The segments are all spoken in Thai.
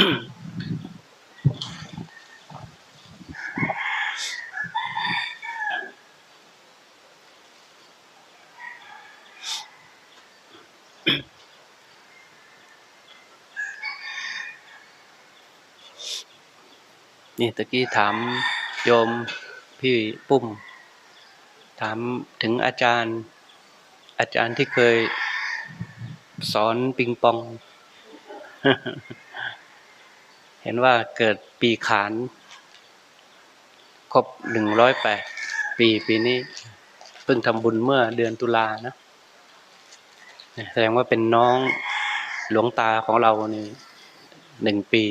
นี่ตะกี้ถามโยมพี่ปุ้ม ถามถึงอาจารย์ อาจารย์ที่เคยสอนปิงปอง เห็นว่าเกิดปีขานครบหนึ่งร้อยแปดปีปีนี้เพิ่งทำบุญเมื่อเดือนตุลานะแสดงว่าเป็นน้องหลวงตาของเรานี่หนึ่งปี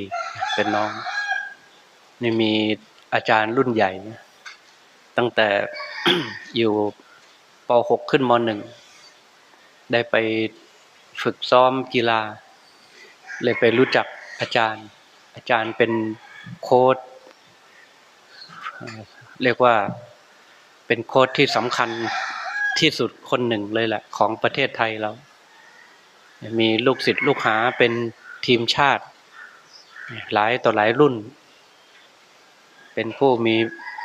เป็นน้อง นี่มีอาจารย์รุ่นใหญ่นะตั้งแต่อยู่ป .6 ขึ้นม .1 ได้ไปฝึกซ้อมกีฬา เลยไปรู้จักอาจารย์ อาจารย์เป็นโค้ชเรียกว่าเป็นโค้ชที่สำคัญที่สุดคนหนึ่งเลยแหละ ของประเทศไทยเรา มีลูกศิษย์ลูกหาเป็นทีมชาติ หลายต่อหลายรุ่น เป็นผู้มี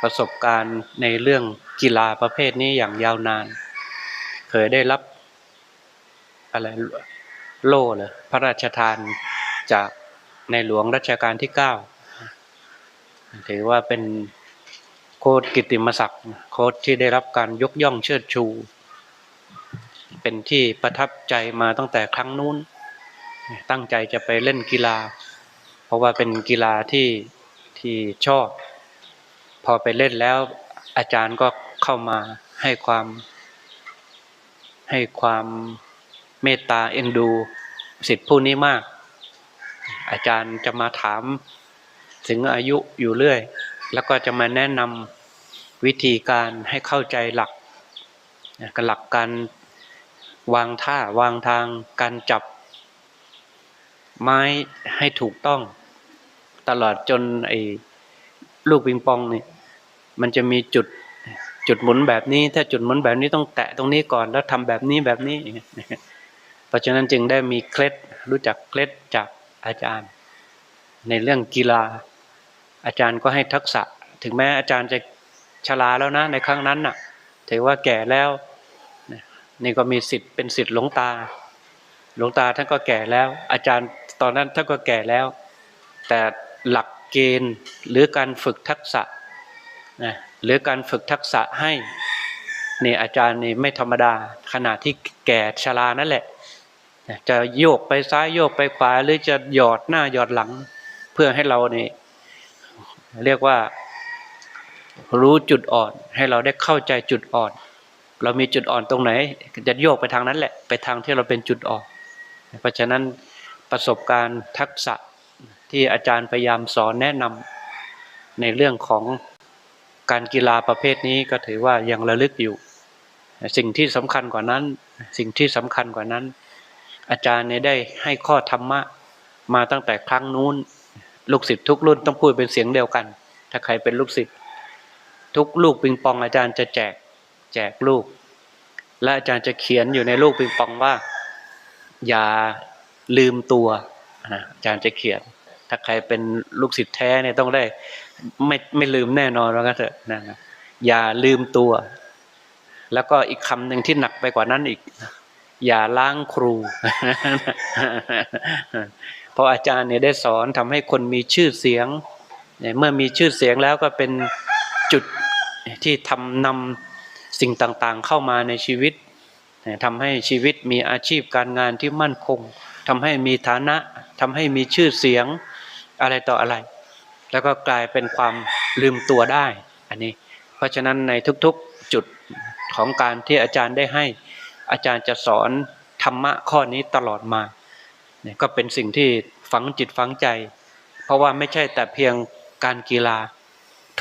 ประสบการณ์ในเรื่องกีฬาประเภทนี้อย่างยาวนาน เคยได้รับอะไรโล่เลยพระราชทานจาก ในหลวงรัชกาลที่เก้าถือว่าเป็นโค้ดกิตติมศักดิ์โค้ดที่ได้รับการยกย่องเชิดชู เป็นที่ประทับใจมาตั้งแต่ครั้งนู้น ตั้งใจจะไปเล่นกีฬา เพราะว่าเป็นกีฬาที่ที่ชอบ พอไปเล่นแล้วอาจารย์ก็เข้ามาให้ความให้ความเมตตาเอ็นดู สิทธิผู้นี้มาก อาจารย์จะมาถามถึงอายุอยู่เรื่อย แล้วก็จะมาแนะนำวิธีการให้เข้าใจหลักกับหลักการวางท่าวางทางการจับไม้ให้ถูกต้อง ตลอดจนไอ้ลูกปิงปองนี่มันจะมีจุดจุดหมุนแบบนี้ ถ้าจุดหมุนแบบนี้ต้องแตะตรงนี้ก่อนแล้วทำแบบนี้แบบนี้เงี้ยเพราะฉะนั้นจึงได้มีเคล็ดรู้จักเคล็ดจาก อาจารย์ ในเรื่องกีฬา อาจารย์ก็ให้ทักษะ ถึงแม้อาจารย์จะชราแล้วนะในครั้งนั้นน่ะ ถือว่าแก่แล้วนี่ก็มีสิทธิ์เป็นสิทธิ์หลวงตา หลวงตาท่านก็แก่แล้ว อาจารย์ตอนนั้นท่านก็แก่แล้ว แต่หลักเกณฑ์หรือการฝึกทักษะนะหรือการฝึกทักษะให้นี่อาจารย์นี่ไม่ธรรมดาขณะที่แก่ชรานั่นแหละนะ จะโยกไปซ้ายโยกไปขวาหรือจะหยอดหน้าหยอดหลัง เพื่อให้เรานี่เรียกว่ารู้จุดอ่อน ให้เราได้เข้าใจจุดอ่อน เรามีจุดอ่อนตรงไหน จะโยกไปทางนั้นแหละ ไปทางที่เราเป็นจุดอ่อน เพราะฉะนั้นประสบการณ์ทักษะที่อาจารย์พยายามสอนแนะนำในเรื่องของการกีฬาประเภทนี้ก็ถือว่ายังระลึกอยู่ สิ่งที่สำคัญกว่านั้น สิ่งที่สำคัญกว่านั้น อาจารย์เนี่ยได้ให้ข้อธรรมะมาตั้งแต่ครั้งนู้น ลูกศิษย์ทุกรุ่นต้องพูดเป็นเสียงเดียวกัน ถ้าใครเป็นลูกศิษย์ทุกลูกปิงปองอาจารย์จะแจกแจกลูก และอาจารย์จะเขียนอยู่ในลูกปิงปองว่า อย่าลืมตัวอาอาจารย์จะเขียน ถ้าใครเป็นลูกศิษย์แท้เนี่ยต้องได้ไม่ไม่ลืมแน่นอนว่างั้นเถอะนะอย่าลืมตัว แล้วก็อีกคำหนึ่งที่หนักไปกว่านั้นอีก อย่าล้างครู เพราะอาจารย์เนี่ยได้สอนทำให้คนมีชื่อเสียงเนี่ยเมื่อมีชื่อเสียงแล้วก็เป็นจุดที่ทำนำสิ่งต่างๆ เข้ามาในชีวิตทำให้ชีวิตมีอาชีพการงานที่มั่นคงทำให้มีฐานะทำให้มีชื่อเสียงอะไรต่ออะไร แล้วก็กลายเป็นความลืมตัวได้อันนี้ เพราะฉะนั้นในทุกๆจุดของการที่อาจารย์ได้ให้ อาจารย์จะสอนธรรมะข้อนี้ตลอดมาเนี่ยก็เป็นสิ่งที่ฝังจิตฝังใจ เพราะว่าไม่ใช่แต่เพียงการกีฬา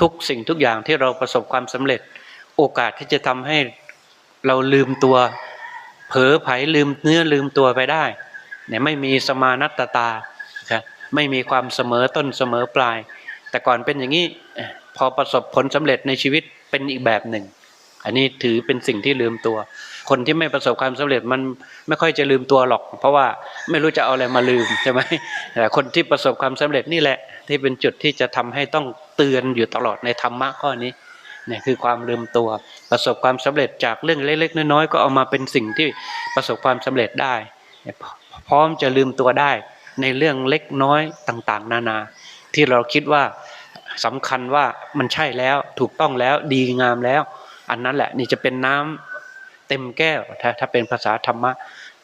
ทุกสิ่งทุกอย่างที่เราประสบความสำเร็จ โอกาสที่จะทำให้เราลืมตัว เผลอไผลลืมเนื้อลืมตัวไปได้เนี่ยไม่มีสมานัตตาครับไม่มีความเสมอต้นเสมอปลาย แต่ก่อนเป็นอย่างนี้พอประสบผลสำเร็จในชีวิตเป็นอีกแบบหนึ่ง อันนี้ถือเป็นสิ่งที่ลืมตัว คนที่ไม่ประสบความสำเร็จมันไม่ค่อยจะลืมตัวหรอก เพราะว่าไม่รู้จะเอาอะไรมาลืมใช่ไหมแต่คนที่ประสบความสำเร็จนี่แหละ ที่เป็นจุดที่จะทำให้ต้องเตือนอยู่ตลอดในธรรมะข้อนี้เนี่ยคือความลืมตัวประสบความสำเร็จจากเรื่องเล็ก ๆ น้อยๆก็เอามาเป็นสิ่งที่ประสบความสำเร็จได้ พร้อมจะลืมตัวได้ในเรื่องเล็กน้อยต่างๆ นานา ที่เราคิดว่าสำคัญว่ามันใช่แล้วถูกต้องแล้วดีงามแล้ว อันนั้นแหละนี่จะเป็นน้ำเต็มแก้วถ้าถ้าเป็นภาษาธรรมะ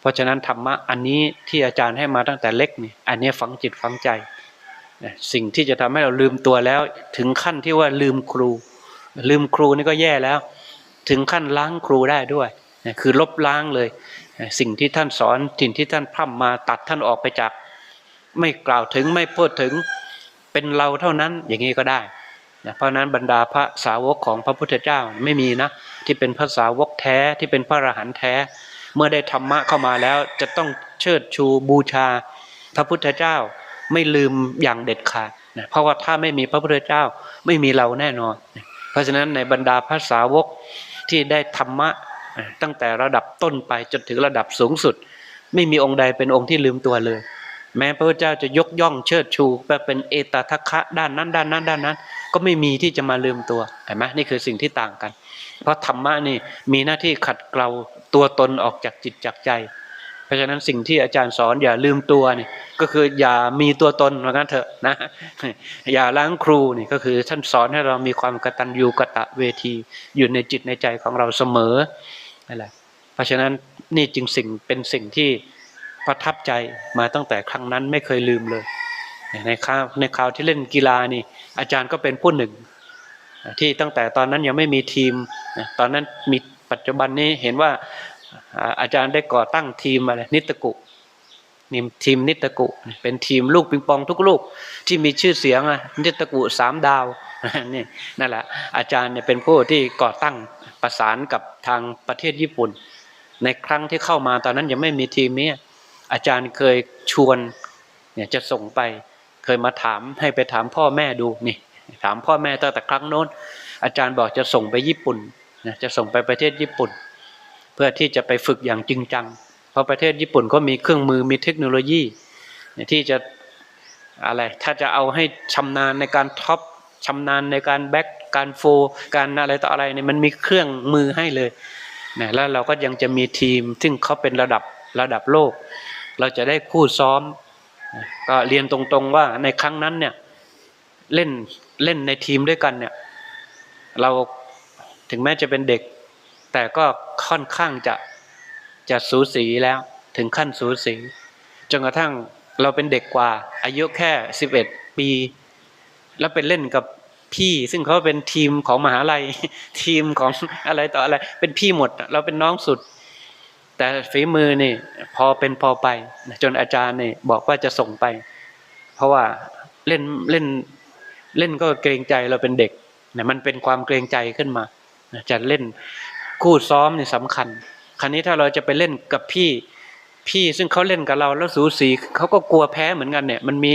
เพราะฉะนั้นธรรมะอันนี้ที่อาจารย์ให้มาตั้งแต่เล็กนี่อันนี้ฝังจิตฝังใจสิ่งที่จะทำให้เราลืมตัวแล้ว ถึงขั้นที่ว่าลืมครู ลืมครูนี่ก็แย่แล้ว ถึงขั้นล้างครูได้ด้วยคือลบล้างเลย สิ่งที่ท่านสอนสิ่งที่ท่านพร่ำมาตัดท่านออกไปจาก ไม่กล่าวถึงไม่พูดถึงเป็นเราเท่านั้นอย่างนี้ก็ได้ เพราะนั้นบรรดาพระสาวกของพระพุทธเจ้าไม่มีนะที่เป็นพระสาวกแท้ที่เป็นพระอรหันต์แท้ เมื่อได้ธรรมะเข้ามาแล้วจะต้องเชิดชูบูชา พระพุทธเจ้าไม่ลืมอย่างเด็ดขาดนะเพราะว่าถ้าไม่มีพระพุทธเจ้าไม่มีเราแน่นอน เพราะฉะนั้นในบรรดาพระสาวกที่ได้ธรรมะนะตั้งแต่ระดับต้นไปจนถึงระดับสูงสุด ไม่มีองค์ใดเป็นองค์ที่ลืมตัวเลย แม้พระพุทธเจ้าจะยกย่องเชิดชูเป็นเอตทัคคะด้านนั้น ด้านนั้นด้านนั้น ก็ไม่มีที่จะมาลืมตัวเห็นไหมนี่คือสิ่งที่ต่างกัน เพราะธรรมะนี่มีหน้าที่ขัดเกลาตัวตนออกจากจิตจากใจ เพราะฉะนั้นสิ่งที่อาจารย์สอนอย่าลืมตัวนี่ก็คืออย่ามีตัวตนว่างั้นเถอะนะ อย่าล้างครูนี่ก็คือท่านสอนให้เรามีความกตัญญูกตะเวทีอยู่ในจิตในใจของเราเสมอนั่นแหละเพราะฉะนั้นนี่จึงสิ่งเป็นสิ่งที่ประทับใจมาตั้งแต่ครั้งนั้นไม่เคยลืมเลย ในคราวในคราวที่เล่นกีฬานี่ อาจารย์ก็เป็นผู้หนึ่ง ที่ตั้งแต่ตอนนั้นยังไม่มีทีม ตอนนั้นมีปัจจุบันนี้เห็นว่าอ่าอาจารย์ได้ก่อตั้งทีมอะไรนิตกุนี่ทีมนิตกุ เป็นทีมลูกปิงปองทุกลูกที่มีชื่อเสียงอะนิตกุสามดาวนี่นั่นแหละอาจารย์เนี่ยเป็นผู้ที่ก่อตั้งประสานกับทางประเทศญี่ปุ่น ในครั้งที่เข้ามาตอนนั้นยังไม่มีทีมนี้อาจารย์เคยชวนเนี่ยจะส่งไป เคยมาถามให้ไปถามพ่อแม่ดูนี่ ถามพ่อแม่ตั้งแต่ครั้งโน้น อาจารย์บอกจะส่งไปญี่ปุ่นนะจะส่งไปประเทศญี่ปุ่น เพื่อที่จะไปฝึกอย่างจริงจัง เพราะประเทศญี่ปุ่นก็มีเครื่องมือมีเทคโนโลยีที่จะอะไรถ้าจะเอาให้ชำนาญในการท็อปชำนาญในการแบ็กการโฟร์การอะไรต่ออะไรเนี่ยมันมีเครื่องมือให้เลยนะแล้วเราก็ยังจะมีทีมซึ่งเขาเป็นระดับระดับโลก เราจะได้คู่ซ้อม ก็เรียนตรงๆว่าในครั้งนั้นเนี่ยเล่นเล่นในทีมด้วยกันเนี่ย เราถึงแม้จะเป็นเด็ก แต่ก็ค่อนข้างจะจะสูสีแล้วถึงขั้นสูสีจนกระทั่งเราเป็นเด็กกว่า อายุแค่สิบเอ็ดปี แล้วไปเล่นกับพี่ ซึ่งเขาเป็นทีมของมหาลัยทีมของอะไรต่ออะไร เป็นพี่หมด เราเป็นน้องสุด แต่ฝีมือนี่พอเป็นพอไป จนอาจารย์นี่บอกว่าจะส่งไป เพราะว่าเล่นเล่นเล่นก็เกรงใจเราเป็นเด็กเนี่ยมันเป็นความเกรงใจขึ้นมาจะเล่นคู่ซ้อมนี่สำคัญ ครั้นี้ถ้าเราจะไปเล่นกับพี่พี่ซึ่งเขาเล่นกับเราแล้วสูสีเขาก็กลัวแพ้เหมือนกันเนี่ย มันมี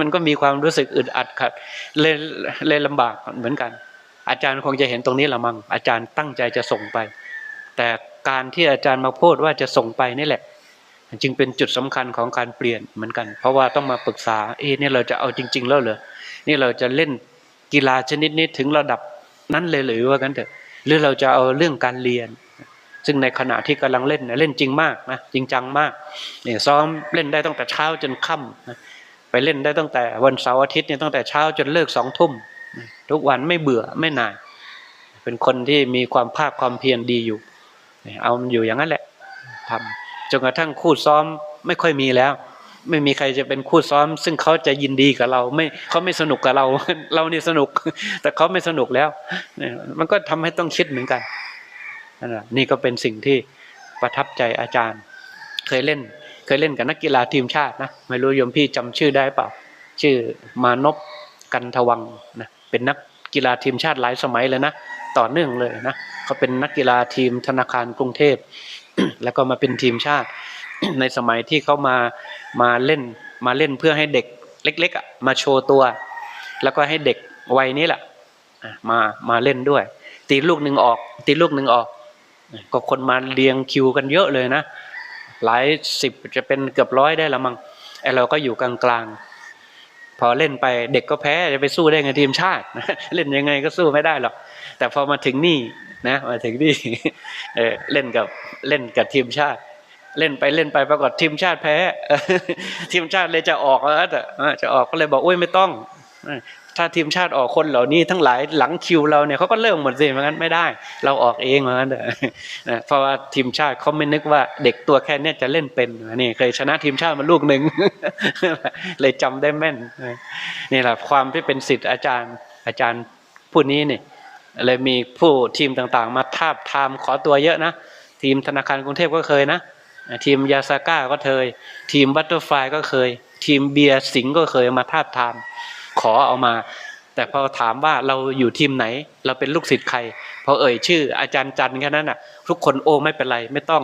มันก็มีความรู้สึกอึดอัดขัดเลยเลยลำบากเหมือนกัน อาจารย์คงจะเห็นตรงนี้ละมั้งอาจารย์ตั้งใจจะส่งไป แต่ การที่อาจารย์มาพูดว่าจะส่งไปนี่แหละ จึงเป็นจุดสำคัญของการเปลี่ยนเหมือนกัน เพราะว่าต้องมาปรึกษาเอ๊นี่เราจะเอาจริง ๆ แล้วเหรอนี่เราจะเล่นกีฬาชนิดนี้ถึงระดับนั้นเลยหรือว่ากันเถอะหรือเราจะเอาเรื่องการเรียน ซึ่งในขณะที่กำลังเล่นเล่นจริงมากนะจริงจังมากเนี่ยซ้อมเล่นได้ตั้งแต่เช้าจนค่ำนะไปเล่นได้ตั้งแต่วันเสาร์อาทิตย์เนี่ยตั้งแต่เช้าจนเลิกสองทุ่มทุกวันไม่เบื่อไม่นาย เป็นคนที่มีความภาคความเพียรดีอยู่ เอามันอยู่อย่างนั้นแหละทำจนกระทั่งคู่ซ้อมไม่ค่อยมีแล้ว ไม่มีใครจะเป็นคู่ซ้อม ซึ่งเขาจะยินดีกับเรา ไม่เขาไม่สนุกกับเรา เรานี่สนุก แต่เขาไม่สนุกแล้วเนี่ยมันก็ทำให้ต้องคิดเหมือนกันนี่ก็เป็นสิ่งที่ประทับใจอาจารย์ เคยเล่น เคยเล่นกับนักกีฬาทีมชาตินะไม่รู้โยมพี่จำชื่อได้เปล่า ชื่อมานพกันทวังนะเป็นนักกีฬาทีมชาติหลายสมัยเลยนะต่อเนื่องเลยนะ เขาเป็นนักกีฬาทีมธนาคารกรุงเทพ แล้วก็มาเป็นทีมชาติ ในสมัยที่เขามามาเล่นมาเล่นเพื่อให้เด็กเล็กๆมาโชว์ตัว แล้วก็ให้เด็กวัยนี้แหละอะมามาเล่นด้วย ตีลูกหนึ่งออก ตีลูกหนึ่งออก ก็คนมาเรียงคิวกันเยอะเลยนะ หลายสิบจะเป็นเกือบร้อยได้ละมั้งไอเราก็อยู่กลางๆ พอเล่นไปเด็กก็แพ้จะไปสู้ได้ไงทีมชาติ เล่นยังไงก็สู้ไม่ได้หรอกแต่พอมาถึงนี่ นะมาถึงนี่เล่นกับเล่นกับทีมชาติ เล่นไปเล่นไปปรากฏทีมชาติแพ้ทีมชาติเลยจะออกแล้วแต่จะออกก็เลยบอกโอ้ยไม่ต้องถ้าทีมชาติออกคนเหล่านี้ทั้งหลายหลังคิวเราเนี่ยเขาก็เริ่มหมดสิเหมือนกันไม่ได้ เราออกเองเหมือนกันเถอะนะเพราะว่าทีมชาติเขาไม่นึกว่าเด็กตัวแค่เนี้ยจะเล่นเป็นนี่เคยชนะทีมชาติมาลูกหนึ่งเลยจำได้แม่นนี่แหละความที่เป็นสิทธิ์อาจารย์อาจารย์ผู้นี้เนี่ย เลยมีผู้ทีมต่างๆ มาทาบทามขอตัวเยอะนะ ทีมธนาคารกรุงเทพก็เคยนะ ทีมยาซาก้าก็เคย ทีมบัตเตอร์ฟลายก็เคย ทีมเบียร์สิงห์ก็เคยมาทาบทาม ขอเอามา แต่พอถามว่าเราอยู่ทีมไหน เราเป็นลูกศิษย์ใครพอเอ่ยชื่อ อาจารย์จันแค่นั้นน่ะ ทุกคนโอ้ไม่เป็นไรไม่ต้อง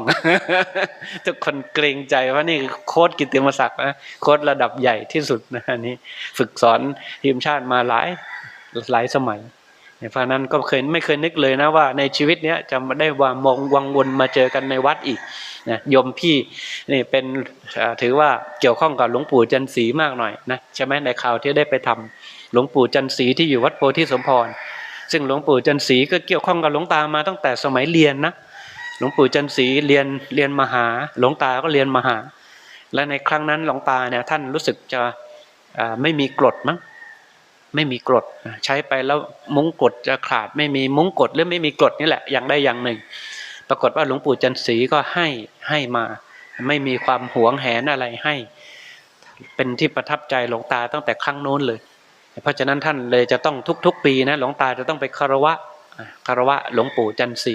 ทุกคนเกรงใจว่านี่โค้ดกิตติมศักดิ์นะโค้ดระดับใหญ่ที่สุดนะอันนี้ ฝึกสอนทีมชาติมาหลายหลายสมัย เพราะนั้นก็เคยไม่เคยนึกเลยนะว่า ในชีวิตเนี้ยจะมาได้วามองวังวนมาเจอกันในวัดอีกนะยมพี่นี่เป็นถือว่าเกี่ยวข้องกับหลวงปู่จันทร์ศรีมากหน่อยนะใช่ไหมในข่าวที่ได้ไปทำหลวงปู่จันทร์ศรีที่อยู่วัดโพธิสมพรซึ่งหลวงปู่จันทร์ศรีก็เกี่ยวข้องกับหลวงตามาตั้งแต่สมัยเรียนนะหลวงปู่จันทร์ศรีเรียนเรียนมหา หลวงตาก็เรียนมหา และในครั้งนั้นหลวงตาเนี่ยท่านรู้สึกจะไม่มีกรดมั้ง ไม่มีกรดใช้ไปแล้วมุ้งกรดจะขาดไม่มีมุ้งกรดหรือไม่มีกรดนี่แหละอย่างใดอย่างหนึ่ง ปรากฏว่าหลวงปู่จันทร์ศรีก็ให้ให้มา ไม่มีความหวงแหนอะไรให้ เป็นที่ประทับใจหลวงตาตั้งแต่ครั้งโน้นเลย เพราะฉะนั้นท่านเลยจะต้องทุก ๆ ปีนะหลวงตาจะต้องไปคารวะคารวะหลวงปู่จันทร์ศรี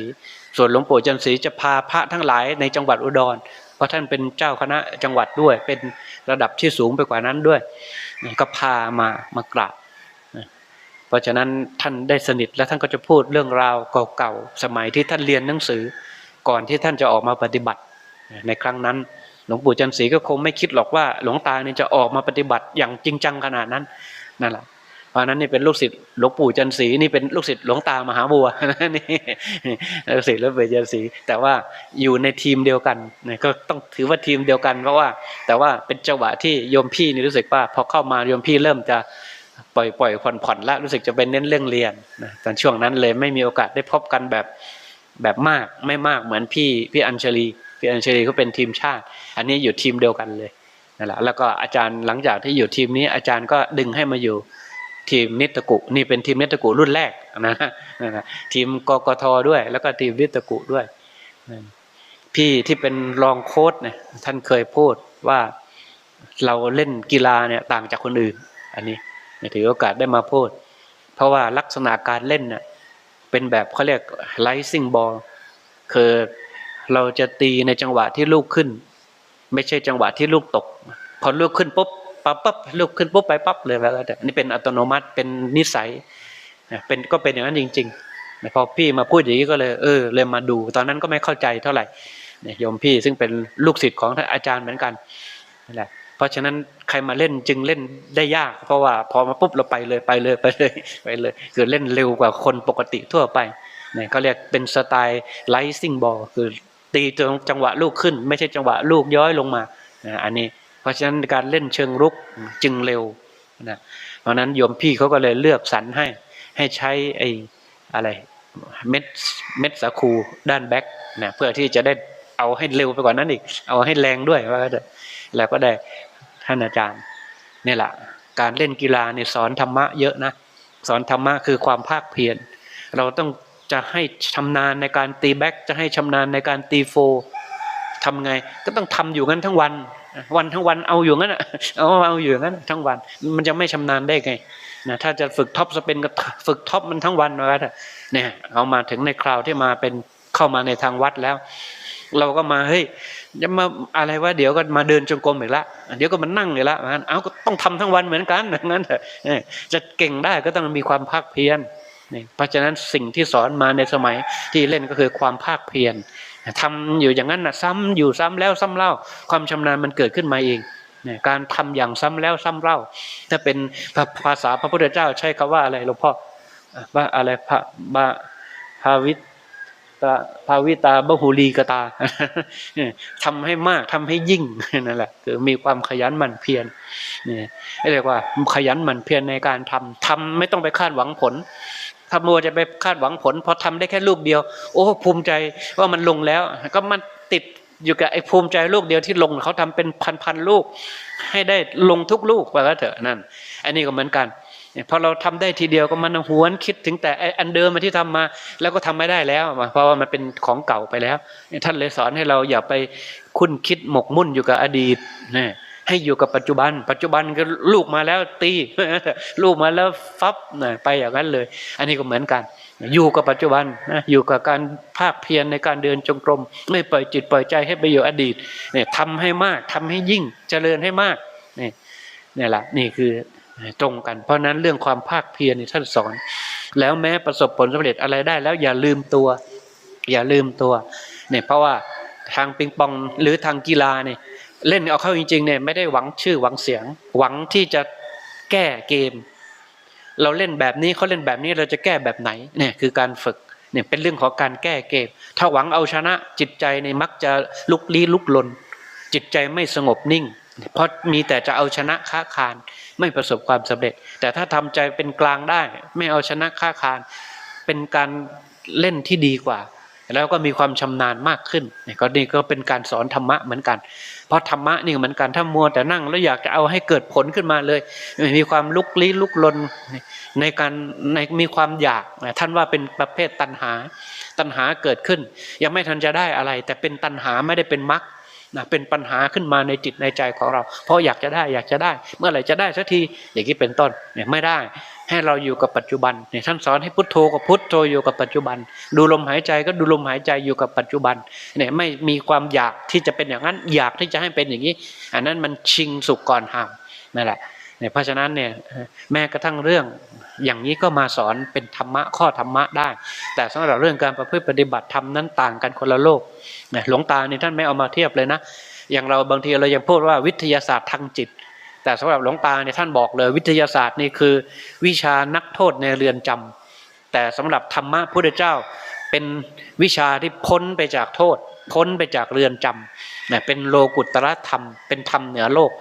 ส่วนหลวงปู่จันทร์ศรีจะพาพระทั้งหลายในจังหวัดอุดร เพราะท่านเป็นเจ้าคณะจังหวัดด้วย เป็นระดับที่สูงไปกว่านั้นด้วย ก็พามา มากราบ เพราะฉะนั้นท่านได้สนิทและท่านก็จะพูดเรื่องราวเก่าๆสมัยที่ท่านเรียนหนังสือ ก่อนที่ท่านจะออกมาปฏิบัติ ในครั้งนั้น หลวงปู่จันทร์ศรีก็คงไม่คิดหรอกว่า หลวงตาเนี่ยจะออกมาปฏิบัติอย่างจริงจังขนาดนั้นนั่นแหละเพราะนั้นนี่เป็นลูกศิษย์หลวงปู่จันทร์ศรีนี่เป็นลูกศิษย์หลวงตามหาบัวนี่ลูกศิษย์หลวงปู่จันทร์ศรีแต่ว่าอยู่ในทีมเดียวกันนะก็ต้องถือว่าทีมเดียวกันเพราะว่า แต่ว่าเป็นจังหวะที่โยมพี่นี่รู้สึกว่าพอเข้ามาโยมพี่เริ่มจะ ปล่อยปล่อยผ่อนผ่อนละรู้สึกจะเป็นเน้นเรื่องเรียนนะตอนช่วงนั้นเลยไม่มีโอกาสได้พบกันแบบแบบมากไม่มากเหมือนพี่พี่อัญชลีพี่อัญชลีเขาเป็นทีมชาติ อันนี้อยู่ทีมเดียวกันเลยนั่นแหละแล้วก็อาจารย์หลังจากที่อยู่ทีมนี้ อาจารย์ก็ดึงให้มาอยู่ทีมนิตกุนี่เป็นทีมนิตกุรุ่นแรกนะนะทีมกกทด้วย แล้วก็ทีมนิตกุด้วยนั่พี่ที่เป็นรองโค้ชเนี่ยท่านเคยพูดว่าเราเล่นกีฬาเนี่ยต่างจากคนอื่น อันนี้ ถือโอกาสได้มาพูด เพราะว่าลักษณะการเล่นเน่ะเป็นแบบเขาเรียก rising ball คือเราจะตีในจังหวะที่ลูกขึ้น ไม่ใช่จังหวะที่ลูกตก พอลูกขึ้นปุ๊บปั๊บปั๊บลูกขึ้นปุ๊บไปปั๊บเลยแล้วแต่นนี้เป็นอัตโนมัติเป็นนิสัยเป็นก็เป็นอย่างนั้นจริงๆพอพี่มาพูดอย่างนี้ก็เลยเออเลยมาดู ตอนนั้นก็ไม่เข้าใจเท่าไหร่ยโยมพี่ซึ่งเป็นลูกศิษย์ของอาจารย์เหมือนกันนั่นแหละ ราะฉะนั้นใครมาเล่นจึงเล่นได้ยาก เพราะว่าพอมาปุ๊บเราไปเลยไปเลยไปเลยไปเลยคือเล่นเร็วกว่าคนปกติทั่วไปเนี่ยเขาเรียกเป็นสไตล์ rising ball คือตีจงจังหวะลูกขึ้น ไม่ใช่จังหวะลูกย้อยลงมาอันนี้ เพราะฉะนั้นการเล่นเชิงรุกจึงเร็วนะเพราะนั้นโยมพี่เขาก็เลยเลือกสรรให้ให้ใช้ไอ้อะไรเม็ดเม็ดสาคูด้านแบ็คนะเพื่อที่จะได้เอาให้เร็วไปกว่านั้นอีก เอาให้แรงด้วยว่าแล้วก็ได้ ท่านอาจารย์นี่แหละการเล่นกีฬาเนี่ยสอนธรรมะเยอะนะสอนธรรมะคือความภาคเพียรเราต้องจะให้ชำนาญในการตีแบ็กจะให้ชำนาญในการตีโฟทำไงก็ต้องทำอยู่งั้นทั้งวัน วันทั้งวันเอาอยู่งั้นอะเอาเอาอยู่งั้นทั้งวัน มันจะไม่ชำนาญได้ไงนะถ้าจะฝึกท็อปสเปนก็ฝึกท็อปมันทั้งวันว่าเถอะเนี่ยเอามาถึงในคราวที่มาเป็นเข้ามาในทางวัดแล้ว เราก็มาเฮ้ยจะมาอะไรวะเดี๋ยวก็มาเดินจงกรมอีกละเดี๋ยวก็มานั่งอีกละงั้นเอาก็ต้องทำทั้งวันเหมือนกันงั้นจะเก่งได้ก็ต้องมีความภาคเพียรนี่เพราะฉะนั้นสิ่งที่สอนมาในสมัยที่เล่นก็คือความภาคเพียรทำอยู่อย่างนั้นนะซ้ำอยู่ซ้ำแล้วซ้ำเล่า ความชำนาญมันเกิดขึ้นมาเองการทำอย่างซ้ำแล้วซ้ำเล่า ถ้าเป็นภาษาพระพุทธเจ้าใช้คำว่าอะไรหลวงพ่อว่าอะไรพระบาภาวิตาภาวิตาบหุลีกตาทำให้มากทำให้ยิ่งนั่นแหละคือมีความขยันหมั่นเพียรเนี่ยเรียกว่าขยันหมั่นเพียรในการทำทำไม่ต้องไปคาดหวังผลถ้ามัวจะไปคาดหวังผลพอทำได้แค่ลูกเดียว โอ้ภูมิใจว่ามันลงแล้ว ก็มันติดอยู่กับไอ้ภูมิใจลูกเดียวที่ลงเขาทำเป็นพันๆลูก ให้ได้ลงทุกลูกว่าก็เถอะนั่น อันนี้ก็เหมือนกัน พอเราทำได้ทีเดียวก็มันหวนคิดถึงแต่อันเดิมมาที่ทำมา แล้วก็ทำไม่ได้แล้วเพราะว่ามันเป็นของเก่าไปแล้ว ท่านเลยสอนให้เราอย่าไปคุ้นคิดหมกมุ่นอยู่กับอดีตนะให้อยู่กับปัจจุบัน ปัจจุบันก็ลูกมาแล้วตี ลูกมาแล้วฟับนะไปอย่างนั้นเลย อันนี้ก็เหมือนกัน อยู่กับปัจจุบันนะอยู่กับการภาคเพียรในการเดินจงกรม ไม่ปล่อยจิตปล่อยใจให้ไปอยู่อดีตเนี่ยทำให้มากทำให้ยิ่งเจริญให้มากนี่นี่แหละนี่คือ ตรงกัน เพราะนั้นเรื่องความภาคเพียรท่านสอน แล้วแม้ประสบผลสำเร็จอะไรได้ แล้วอย่าลืมตัว อย่าลืมตัวเนี่ยเพราะว่าทางปิงปองหรือทางกีฬาเนี่ยเล่นเอาเข้าจริงๆเนี่ยไม่ได้หวังชื่อหวังเสียง หวังที่จะแก้เกม เราเล่นแบบนี้เขาเล่นแบบนี้เราจะแก้แบบไหนเนี่ยคือการฝึกเนี่ยเป็นเรื่องของการแก้เกม ถ้าหวังเอาชนะจิตใจในมักจะลุกลี้ลุกลน จิตใจไม่สงบนิ่ง เพราะมีแต่จะเอาชนะค้าคานไม่ประสบความสำเร็จ แต่ถ้าทำใจเป็นกลางได้ ไม่เอาชนะค้าคานเป็นการเล่นที่ดีกว่า แล้วก็มีความชำนาญมากขึ้นเนี่ยก็นี่ก็เป็นการสอนธรรมะเหมือนกัน เพราะธรรมะนี่เหมือนกันถ้ามัวแต่นั่งแล้วอยากจะเอาให้เกิดผลขึ้นมาเลย มีความลุกลี้ลุกลนในการในมีความอยากท่านว่าเป็นประเภทตัณหา ตัณหาเกิดขึ้น ยังไม่ทันจะได้อะไร แต่เป็นตัณหาไม่ได้เป็นมรรค นะเป็นปัญหาขึ้นมาในจิตในใจของเรา เพราะอยากจะได้อยากจะได้ เมื่อไหร่จะได้สักทีอย่างนี้เป็นต้นเนี่ยไม่ได้ ให้เราอยู่กับปัจจุบันเนี่ยท่านสอนให้พุทโธกับพุทโธอยู่กับปัจจุบัน ดูลมหายใจก็ดูลมหายใจอยู่กับปัจจุบันเนี่ยไม่มีความอยากที่จะเป็นอย่างนั้นอยากที่จะให้เป็นอย่างนี้ อันนั้นมันชิงสุขก่อนห่ามนั่นแหละ เนี่ยเพราะฉะนั้นเนี่ยแม้กระทั่งเรื่องอย่างนี้ก็มาสอนเป็นธรรมะข้อธรรมะได้ แต่สำหรับเรื่องการประพฤติปฏิบัติธรรมนั้นต่างกันคนละโลกเนี่ยหลวงตาเนี่ยท่านไม่เอามาเทียบเลยนะ อย่างเราบางทีเรายังพูดว่าวิทยาศาสตร์ทางจิต แต่สำหรับหลวงตาเนี่ยท่านบอกเลย วิทยาศาสตร์นี่คือ วิชานักโทษในเรือนจำแต่สำหรับธรรมะพุทธเจ้าเป็นวิชาที่พ้นไปจากโทษพ้นไปจากเรือนจำเนี่ยเป็นโลกุตตรธรรม เป็นธรรมเหนือโลก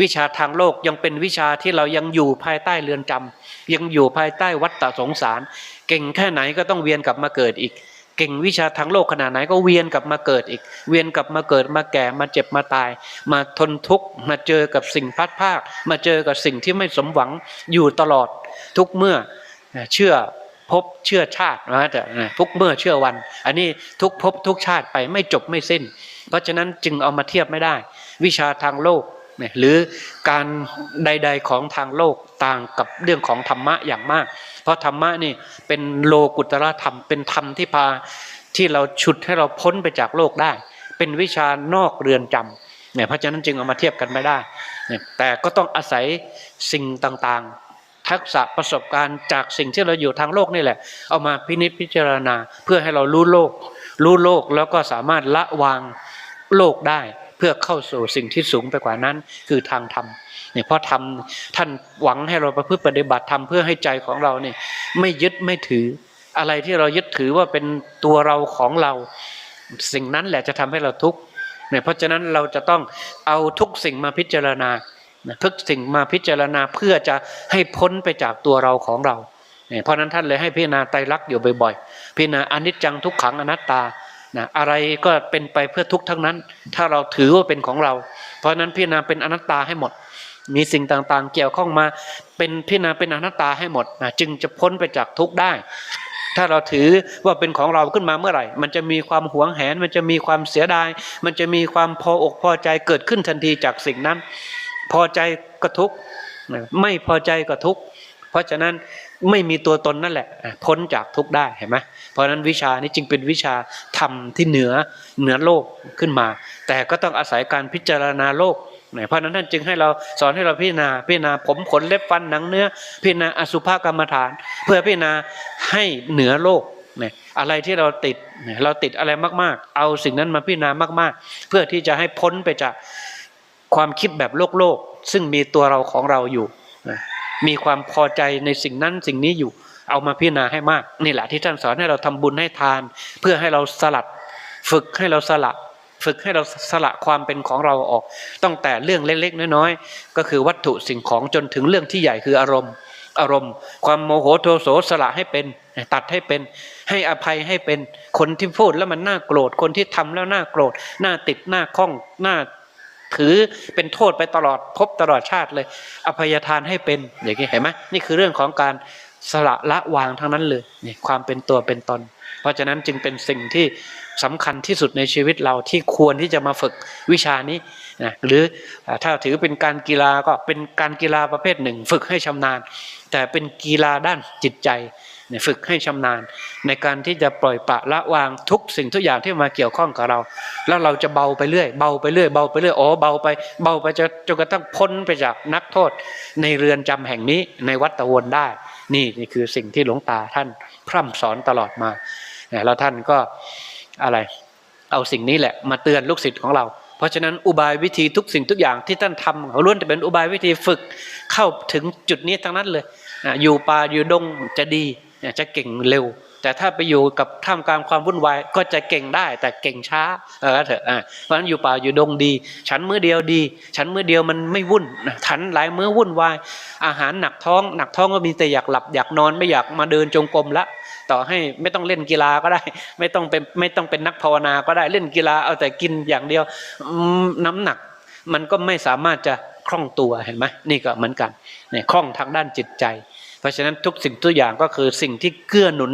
วิชาทางโลกยังเป็นวิชาที่เรายังอยู่ภายใต้เรือนจำยังอยู่ภายใต้วัฏฏะสงสาร เก่งแค่ไหนก็ต้องเวียนกลับมาเกิดอีก เก่งวิชาทางโลกขนาดไหนก็เวียนกลับมาเกิดอีก เวียนกลับมาเกิดมาแก่มาเจ็บมาตาย มาทนทุกข์มาเจอกับสิ่งพัดภาค มาเจอกับสิ่งที่ไม่สมหวังอยู่ตลอดทุกเมื่อเชื่อพบเชื่อชาตินะแต่ทุกเมื่อเชื่อวัน อันนี้ทุกภพทุกชาติไปไม่จบไม่สิ้น เพราะฉะนั้นจึงเอามาเทียบไม่ได้ วิชาทางโลก หรือการใด ๆของทางโลกต่างกับเรื่องของธรรมะอย่างมาก เพราะธรรมะนี่เป็นโลกุตระธรรม เป็นธรรมที่พาที่เราฉุดให้เราพ้นไปจากโลกได้ เป็นวิชานอกเรือนจำเนี่ยเพราะฉะนั้นจึงเอามาเทียบกันไม่ได้เนี่ยแต่ก็ต้องอาศัยสิ่งต่างๆ ทักษะประสบการณ์จากสิ่งที่เราอยู่ทางโลกนี่แหละ เอามาพินิจพิจารณาเพื่อให้เรารู้โลก รู้โลกแล้วก็สามารถละวางโลกได้ เพื่อเข้าสู่สิ่งที่สูงไปกว่านั้น คือทางธรรมเนี่ยเพราะทำท่านหวังให้เราประพฤติปฏิบัติธรรมเพื่อให้ใจของเราเนี่ยไม่ยึดไม่ถือ อะไรที่เรายึดถือว่าเป็นตัวเราของเรา สิ่งนั้นแหละจะทำให้เราทุกข์เนี่ยเพราะฉะนั้นเราจะต้องเอาทุกสิ่งมาพิจารณาทุกสิ่งมาพิจารณาเพื่อจะให้พ้นไปจากตัวเราของเราเนี่ยเพราะนั้นท่านเลยให้พิจารณาไตรลักษณ์อยู่บ่อยๆพิจารณาอนิจจังทุกขังอนัตตา นะอะไรก็เป็นไปเพื่อทุกข์ทั้งนั้น ถ้าเราถือว่าเป็นของเรา เพราะนั้นพิจารณาเป็นอนัตตาให้หมด มีสิ่งต่างๆ เกี่ยวข้องมาเป็นพิจารณาเป็นอนัตตาให้หมดนะจึงจะพ้นไปจากทุกข์ได้ ถ้าเราถือว่าเป็นของเราขึ้นมาเมื่อไหร่ มันจะมีความหวงแหน มันจะมีความเสียดาย มันจะมีความพออกพอใจเกิดขึ้นทันทีจากสิ่งนั้น พอใจก็ทุกข์ไม่พอใจก็ทุกข์เพราะฉะนั้น ไม่มีตัวตนนั่นแหละพ้นจากทุกได้เห็นไหมเพราะฉะนั้นวิชานี้จึงเป็นวิชาธรรมที่เหนือเหนือโลกขึ้นมา แต่ก็ต้องอาศัยการพิจารณาโลกเพราะนั้นท่านจึงให้เราสอนให้เราพิจารณาพิจารณาผมขนเล็บฟันหนังเนื้อพิจารณาอสุภกรรมฐาน เพื่อพิจารณาให้เหนือโลกเนี่ยอะไรที่เราติดเราติดอะไรมากๆ เอาสิ่งนั้นมาพิจารณามาก ๆ เพื่อที่จะให้พ้นไปจากความคิดแบบโลกโลกซึ่งมีตัวเราของเราอยู่ มีความพอใจในสิ่งนั้นสิ่งนี้อยู่ เอามาพิจารณาให้มากนี่แหละที่ท่านสอนให้เราทำบุญให้ทาน เพื่อให้เราสลัด ฝึกให้เราสละฝึกให้เราสละความเป็นของเราออก ตั้งแต่เรื่องเล็กๆ น้อยๆ ก็คือวัตถุสิ่งของจนถึงเรื่องที่ใหญ่คืออารมณ์ อารมณ์ ความโมโหโทโสสละให้เป็น ตัดให้เป็น ให้อภัยให้เป็น คนที่พูดแล้วมันน่าโกรธ คนที่ทำแล้วน่าโกรธ น่าติด น่าคล้อง น่า ถือเป็นโทษไปตลอดพบตลอดชาติเลย อภัยทานให้เป็นอย่างนี้เห็นไหมนี่คือเรื่องของการสละละวางทั้งนั้นเลยนี่ความเป็นตัวเป็นตน เพราะฉะนั้นจึงเป็นสิ่งที่สำคัญที่สุดในชีวิตเราที่ควรที่จะมาฝึกวิชานี้นะหรือถ้าถือเป็นการกีฬาก็เป็นการกีฬาประเภทหนึ่ง ฝึกให้ชำนาญ แต่เป็นกีฬาด้านจิตใจ ฝึกให้ชำนาญ ในการที่จะปล่อยปะละวางทุกสิ่งทุกอย่างที่มาเกี่ยวข้องกับเรา แล้วเราจะเบาไปเรื่อย เบาไปเรื่อย เบาไปเรื่อย อ๋อ เบาไป เบาไปจนจนกระทั่งพ้นไปจากนักโทษ ในเรือนจำแห่งนี้ในวัดตะวนได้ นี่นี่คือสิ่งที่หลวงตาท่านพร่ำสอนตลอดมา แล้วท่านก็อะไร เอาสิ่งนี้แหละมาเตือนลูกศิษย์ของเราเพราะฉะนั้นอุบายวิธีทุกสิ่งทุกอย่างที่ท่านทำเขาล้วนจะเป็นอุบายวิธีฝึกเข้าถึงจุดนี้ทั้งนั้นเลย อยู่ป่าอยู่ดงจะดี จะเก่งเร็ว แต่ถ้าไปอยู่กับท่ามกลางความวุ่นวายก็จะเก่งได้ แต่เก่งช้าเออเถอะอ่าเพราะฉะนั้นอยู่ป่าอยู่ดงดี ฉันมื้อเดียวดี ฉันมื้อเดียวมันไม่วุ่นฉันหลายมื้อวุ่นวาย อาหารหนักท้อง หนักท้องก็มีแต่อยากหลับอยากนอนไม่อยากมาเดินจงกรมละต่อให้ไม่ต้องเล่นกีฬาก็ได้ ไม่ต้องเป็นไม่ต้องเป็นนักภาวนาก็ได้เล่นกีฬาเอาแต่กินอย่างเดียวน้ำหนัก มันก็ไม่สามารถจะคล่องตัวเห็นไหมนี่ก็เหมือนกันเนี่ยคล่องทางด้านจิตใจ เพราะฉะนั้นทุกสิ่งทุกอย่างก็คือสิ่งที่เกื้อหนุน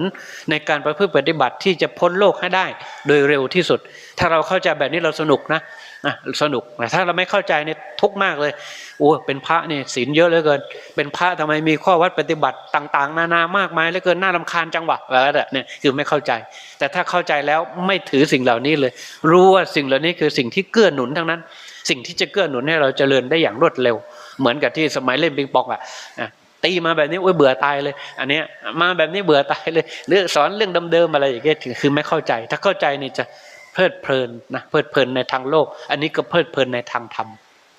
ในการประพฤติปฏิบัติที่จะพ้นโลกให้ได้โดยเร็วที่สุด ถ้าเราเข้าใจแบบนี้เราสนุกนะนะสนุกแต่ถ้าเราไม่เข้าใจเนี่ยทุกมากเลยโอ้เป็นพระเนี่ยศีลเยอะเหลือเกิน เป็นพระทำไมมีข้อวัดปฏิบัติต่าง ๆ นานามากมายเหลือเกินน่ารำคาญจังหวะอะไรเนี่ยคือไม่เข้าใจ แต่ถ้าเข้าใจแล้วไม่ถือสิ่งเหล่านี้เลย รู้ว่าสิ่งเหล่านี้คือสิ่งที่เกื้อหนุนทั้งนั้น สิ่งที่จะเกื้อหนุนให้เราเจริญได้อย่างรวดเร็ว เหมือนกับที่สมัยเล่นปิงปองอะ ตีมาแบบนี้โอ้ยเบื่อตายเลย อันเนี้ยมาแบบนี้เบื่อตายเลยหรือสอนเรื่องเดิมๆอะไรอย่างเงี้ยคือไม่เข้าใจ ถ้าเข้าใจนี่จะเพลิดเพลินนะเพลิดเพลินในทางโลก อันนี้ก็เพลิดเพลินในทางธรรม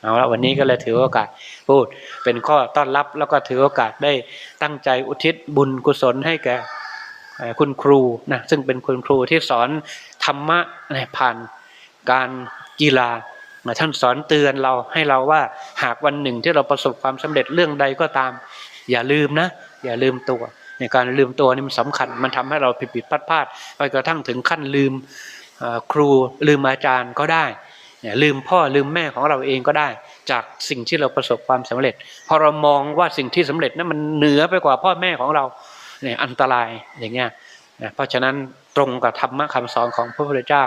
เอาละวันนี้ก็เลยถือโอกาสพูด เป็นข้อต้อนรับแล้วก็ถือโอกาสได้ตั้งใจอุทิศบุญกุศลให้แก่คุณครูนะซึ่งเป็นคุณครูที่สอนธรรมะผ่านการกีฬาท่านสอนเตือนเราให้เราว่าหากวันหนึ่งที่เราประสบความสำเร็จเรื่องใดก็ตาม อย่าลืมนะ อย่าลืมตัวในการลืมตัวนี่มันสำคัญมันทำให้เราผิดผิดพลาดพลาดไปกระทั่งถึงขั้นลืมครูลืมอาจารย์ก็ได้ลืมพ่อลืมแม่ของเราเองก็ได้ จากสิ่งที่เราประสบความสำเร็จ พอเรามองว่าสิ่งที่สำเร็จนั้นมันเหนือไปกว่าพ่อแม่ของเราเนี่ยอันตรายอย่างเงี้ยเพราะฉะนั้นตรงกับธรรมะคำสอนของพระพุทธเจ้า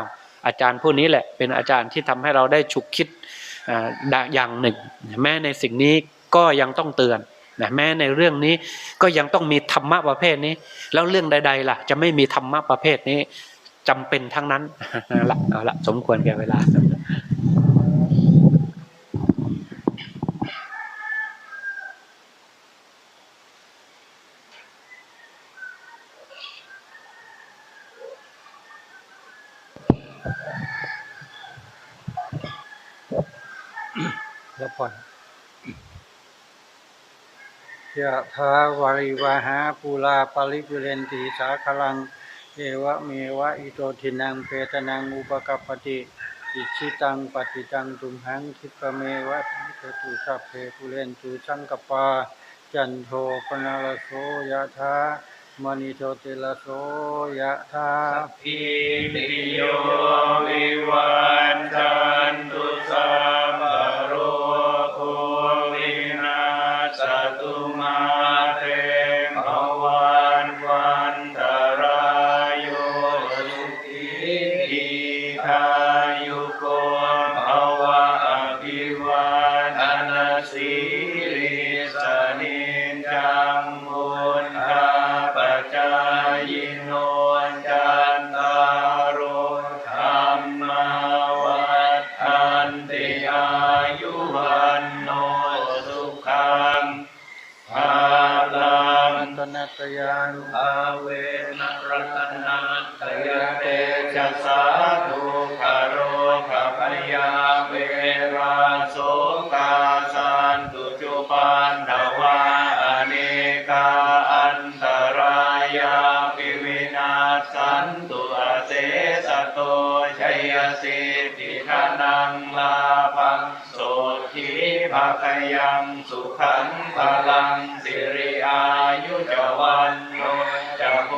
อาจารย์ผู้นี้แหละเป็นอาจารย์ที่ทำให้เราได้ฉุกคิดอย่างหนึ่ง แม้ในสิ่งนี้ก็ยังต้องเตือน นะแม้ในเรื่องนี้ก็ยังต้องมีธรรมะประเภทนี้ แล้วเรื่องใด ๆ ล่ะ จะไม่มีธรรมะประเภทนี้จำเป็นทั้งนั้นละเอาละสมควรแก่เวลาแล้วพอ ยะทาวาริวาหาปูลาปริปุเรนติสาคลัง เอวะเมวะอิโตทินังเปตนังอุปกัปติ อิชิตังปฏิตังตุมหังคิปเมวะทิเตุสัพเพปุเรนตุสังกปา จันโทปนาลโสยะทามณิโชติลโสยะทาพิติโยวิวันจันตุสัม ตยังภาเวนรัตนาตยเตชะสาธุคโรคปยาเวราโสกาสันตุจุปันดาวาอเนกาอันตรายาปิวินาสันตุอาเสสโตชัยสิทธิธนังลาภังโสทิภะยังสุขังพลัง ยุจวันโนจะโภ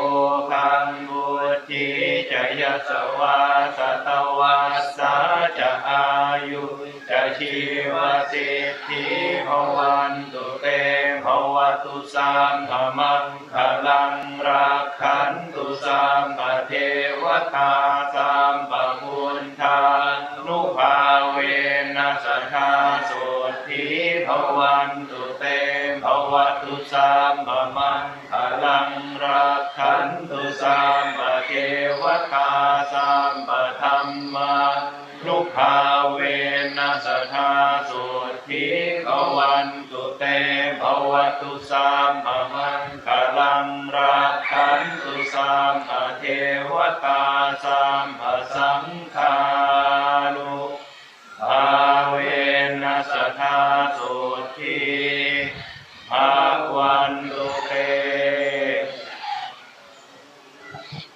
คังบุธิจะยสวาสตวัสสาจะอายุจะชีวสิทธิภวันตุเตภวตุสัมภมังคลังรักขันตุสัมปเทวตาสั วัตุสัมภมังคลังรักขันตุสัมเทวตาสัมสังฆานุภาเวนัสธา